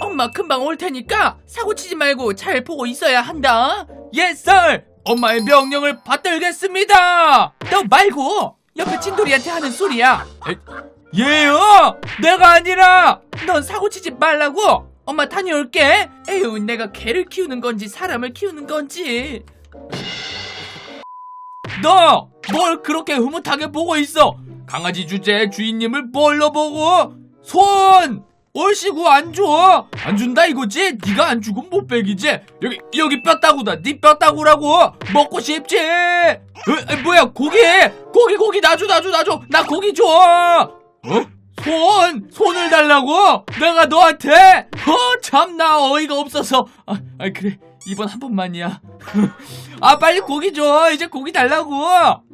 엄마 금방 올 테니까 사고 치지 말고 잘 보고 있어야 한다. 예 썰! 엄마의 명령을 받들겠습니다. 너 말고 옆에 친돌이한테 하는 소리야. 에, 얘요! 내가 아니라 넌 사고 치지 말라고. 엄마 다녀올게. 에휴, 내가 개를 키우는 건지 사람을 키우는 건지. 너 뭘 그렇게 흐뭇하게 보고 있어? 강아지 주제에 주인님을 뭘로 보고? 손! 얼씨구 안 줘! 안 준다 이거지? 네가 안 주고 못 빼기지? 여기 여기 뼈다구다 네 뼈다구라고 먹고 싶지? 에, 에, 뭐야 고기 고기 고기 나줘 나줘 나줘 나 고기 줘 어? 손 손을 달라고? 내가 너한테? 어 참나 어이가 없어서 아, 아 그래 이번 한 번만이야 아 빨리 고기 줘 이제 고기 달라고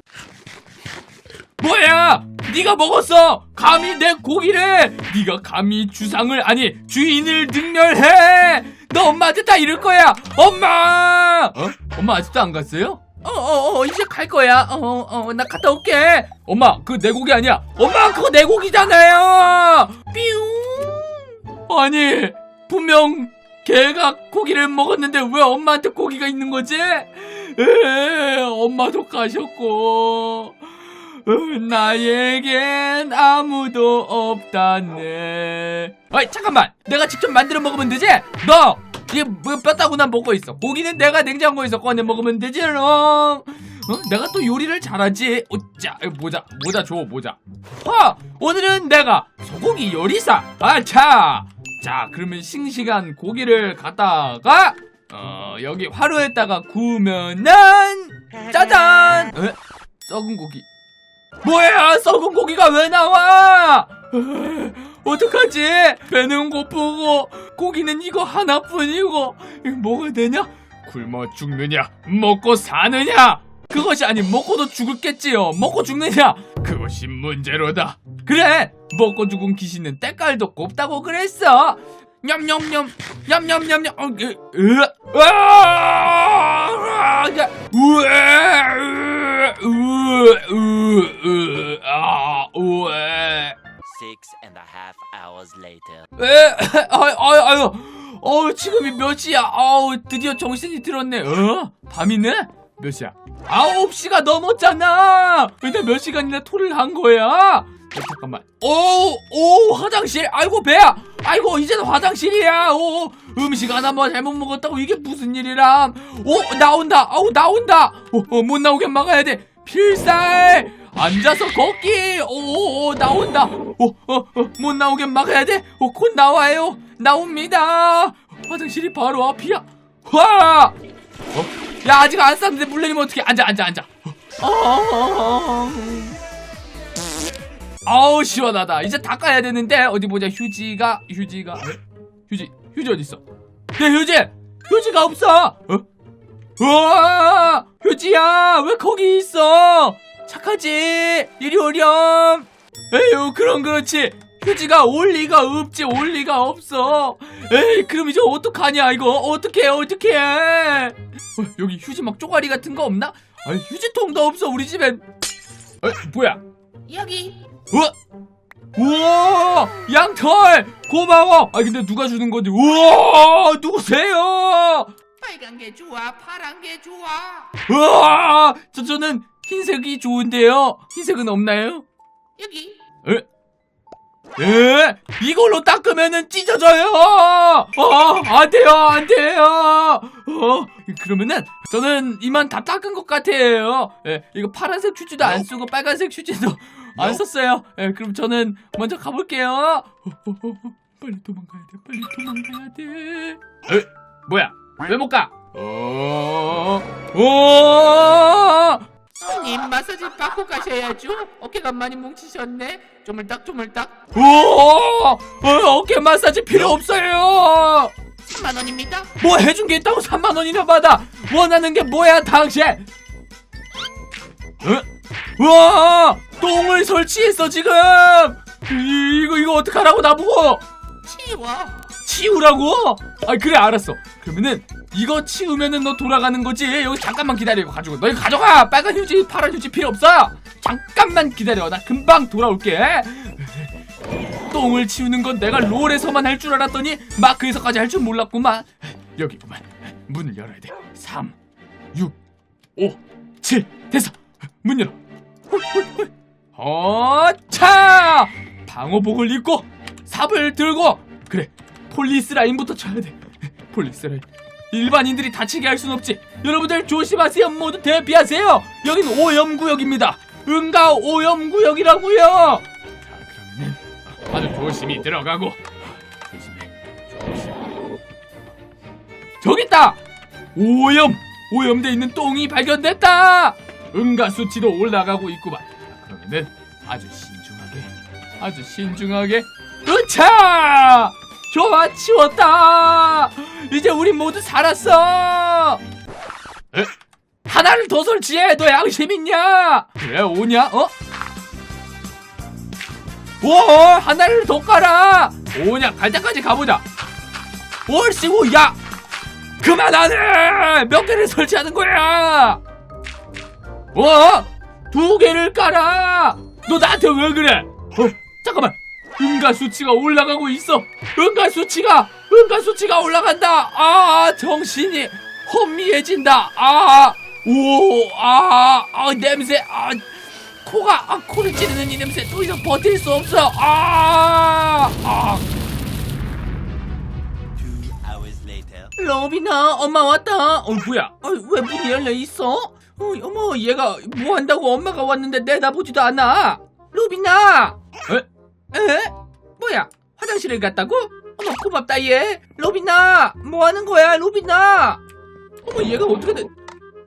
뭐야? 네가 먹었어. 감히 내 고기를. 네가 감히 주상을 아니 주인을 능멸해. 너 엄마한테 다 이럴 거야. 엄마! 어? 엄마 아직도 안 갔어요? 어어어 어, 이제 갈 거야. 어어 나 갔다 올게. 엄마 그거 내 고기 아니야. 엄마 그거 내 고기잖아요. 삐용 아니 분명 개가 고기를 먹었는데 왜 엄마한테 고기가 있는 거지? 에, 엄마도 가셨고. 어, 나에겐 아무도 없다네. 어이 잠깐만, 내가 직접 만들어 먹으면 되지? 너 이게 뭐 뼈다구나 먹고 있어. 고기는 내가 냉장고에서 꺼내 먹으면 되지 롱. 어? 내가 또 요리를 잘하지. 오자 모자 모자 줘 모자. 어, 오늘은 내가 소고기 요리사. 아차. 자 그러면 싱싱한 고기를 갖다가 어 여기 화로에다가 구우면은 짜잔. 에? 썩은 고기. 뭐야? 썩은 고기가 왜 나와? 어떡하지? 배는 고프고 고기는 이거 하나뿐이고 뭐가 되냐? 굶어 죽느냐? 먹고 사느냐? 그것이 아니 먹고도 죽을겠지요. 먹고 죽느냐? 그것이 문제로다. 그래! 먹고 죽은 귀신은 때깔도 곱다고 그랬어 냠냠냠 냠냠냠냠 어, 으, 으, 으아, 으, 으, 으, 아, 우에. Six and a half hours later. 에, 아유, 아유, 아유, 어, 지금이 몇 시야? 아우, 드디어 정신이 들었네. 어? 밤이네? 몇 시야? 아홉 시가 넘었잖아! 근데 몇 시간이나 토를 한 거야? 어, 잠깐만. 오, 오, 화장실! 아이고, 배야! 아이고, 이제는 화장실이야! 오, 음식 하나 뭐 잘못 먹었다고 이게 무슨 일이람! 오, 나온다! 아우, 나온다! 오, 어, 못 나오게 막아야 돼! 필살! 앉아서 걷기! 오, 오, 나온다! 오, 어, 어, 못 나오게 막아야 돼! 오, 곧 나와요! 나옵니다! 화장실이 바로 앞이야! 와! 어? 야, 아직 안 쌌는데 물 내리면 어떡해! 앉아, 앉아, 앉아! 어, 어, 어. 아우, 시원하다. 이제 닦아야 되는데, 어디 보자. 휴지가, 휴지가, 휴지, 휴지 어딨어? 내 휴지! 휴지가 없어! 어? 우와! 휴지야! 왜 거기 있어? 착하지? 이리 오렴! 에휴, 그럼 그렇지. 휴지가 올 리가 없지, 올 리가 없어. 에이, 그럼 이제 어떡하냐, 이거. 어떡해, 어떡해. 어, 여기 휴지 막 쪼가리 같은 거 없나? 아, 휴지통도 없어, 우리 집엔. 에, 뭐야? 여기 우와! 우와! 양털! 고마워! 아, 근데 누가 주는 건데? 우와! 누구세요? 빨간 게 좋아 파란 게 좋아 우와! 저, 저는 흰색이 좋은데요. 흰색은 없나요? 여기 에? 에? 이걸로 닦으면은 찢어져요! 어, 안 돼요, 안 돼요! 어, 그러면은, 저는 이만 다 닦은 것 같아요. 예, 이거 파란색 휴지도 안 쓰고 빨간색 휴지도 안 썼어요. 예, 그럼 저는 먼저 가볼게요. 어, 어, 어, 어, 빨리 도망가야 돼, 빨리 도망가야 돼. 에? 뭐야? 왜 못 가? 어, 어, 손님 마사지 받고 가셔야죠 어깨가 많이 뭉치셨네 조물딱 조물딱 우와! 어, 어깨 마사지 필요 없어요! 3만 원입니다 뭐 해준 게 있다고 3만 원이나 받아? 원하는 게 뭐야 당신? 어? 우와! 똥을 설치했어 지금! 이- 이거 이거 어떡하라고 나보고 치워 치우라고? 아 그래 알았어 그러면은 이거 치우면은 너 돌아가는 거지 여기 잠깐만 기다려 이거 가지고 너 이거 가져가 빨간 휴지 파란 휴지 필요 없어 잠깐만 기다려 나 금방 돌아올게 똥을 치우는 건 내가 롤에서만 할 줄 알았더니 마크에서까지 할 줄 몰랐구만. 여기구만. 문을 열어야 돼. 3, 6, 5, 7. 됐어. 문 열어. 홀, 홀, 홀. 어차! 방호복을 입고 삽을 들고 그래 폴리스 라인부터 쳐야 돼. 폴리스 라인. 일반인들이 다치게 할 순 없지. 여러분들 조심하세요. 모두 대피하세요. 여긴 오염구역입니다. 응가 오염구역이라고요. 자, 그러면은 아주 조심히 들어가고 조심해. 조심. 저기 있다. 오염. 오염돼 있는 똥이 발견됐다. 응가 수치도 올라가고 있구만. 자, 그러면은 아주 신중하게, 아주 신중하게. 으차! 좋아 치웠다. 이제 우리 모두 살았어. 에? 하나를 더 설치해. 너 양심 있냐? 왜 오냐? 어? 와 하나를 더 깔아. 오냐 갈 때까지 가보자. 얼씨구 야 그만하네. 몇 개를 설치하는 거야? 어? 두 개를 깔아. 너 나한테 왜 그래? 어 잠깐만. 응가 수치가 올라가고 있어. 응가 수치가 응가 수치가 올라간다. 아 정신이 혼미해진다. 아, 아오아 아, 냄새 아 코가 아 코를 찌르는 이 냄새 더 이상 버틸 수 없어. 아 아. Two hours later. 로비나 엄마 왔다. 어 뭐야? 어, 왜 문이 열려 있어? 어, 어머 얘가 뭐 한다고 엄마가 왔는데 내다보지도 않아. 로비나. 에? 에? 뭐야? 화장실을 갔다고? 어머 고맙다 얘. 로비나 뭐 하는 거야 로비나? 어머 얘가 어떻게 된?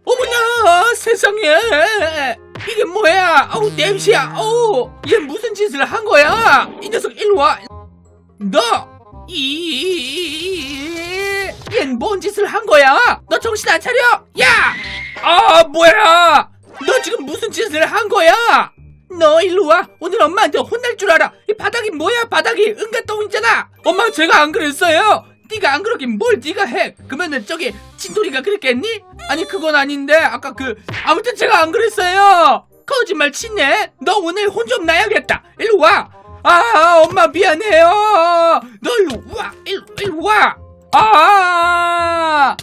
어머나 세상에 이게 뭐야? 아우 냄새야. 아우 얘 무슨 짓을 한 거야? 이 녀석 일로 와. 너! 이, 얜 뭔 짓을 한 거야? 너 정신 안 차려? 야! 아, 뭐야? 너 지금 무슨 짓을 한 거야? 너 일로 와. 오늘 엄마한테 혼날 줄 알아. 이 바닥이 뭐야? 바닥이 은가 똥이잖아. 엄마 제가 안 그랬어요. 네가 안 그러긴 뭘 네가 해? 그러면은 저기 진돌이가 그랬겠니? 아니 그건 아닌데 아까 그 아무튼 제가 안 그랬어요. 거짓말 치네. 너 오늘 혼 좀 나야겠다. 일로 와. 아, 엄마 미안해요. 너 일로 와, 일로, 일로 와. 아.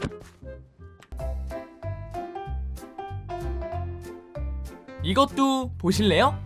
이것도 보실래요?